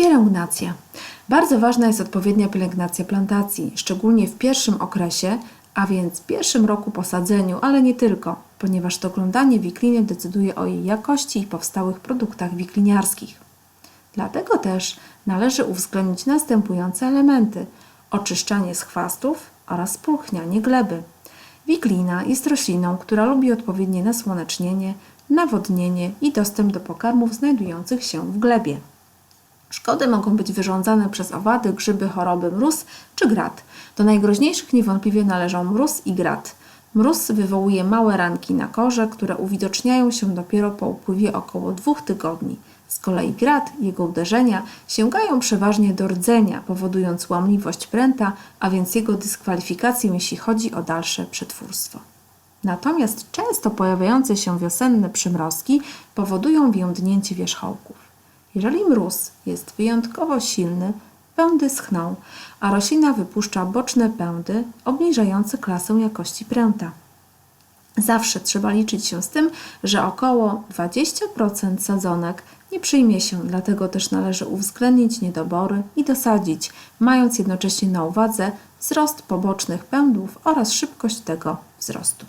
Pielęgnacja. Bardzo ważna jest odpowiednia pielęgnacja plantacji, szczególnie w pierwszym okresie, a więc pierwszym roku po sadzeniu, ale nie tylko, ponieważ doglądanie wikliny decyduje o jej jakości i powstałych produktach wikliniarskich. Dlatego też należy uwzględnić następujące elementy: oczyszczanie z chwastów oraz spulchnianie gleby. Wiklina jest rośliną, która lubi odpowiednie nasłonecznienie, nawodnienie i dostęp do pokarmów znajdujących się w glebie. Szkody mogą być wyrządzane przez owady, grzyby, choroby mróz czy grat. Do najgroźniejszych niewątpliwie należą mróz i grat. Mróz wywołuje małe ranki na korze, które uwidoczniają się dopiero po upływie około dwóch tygodni. Z kolei grat, jego uderzenia sięgają przeważnie do rdzenia, powodując łamliwość pręta, a więc jego dyskwalifikację, jeśli chodzi o dalsze przetwórstwo. Natomiast często pojawiające się wiosenne przymrozki powodują więdnięcie wierzchołków. Jeżeli mróz jest wyjątkowo silny, pędy schną, a roślina wypuszcza boczne pędy obniżające klasę jakości pręta. Zawsze trzeba liczyć się z tym, że około 20% sadzonek nie przyjmie się, dlatego też należy uwzględnić niedobory i dosadzić, mając jednocześnie na uwadze wzrost pobocznych pędów oraz szybkość tego wzrostu.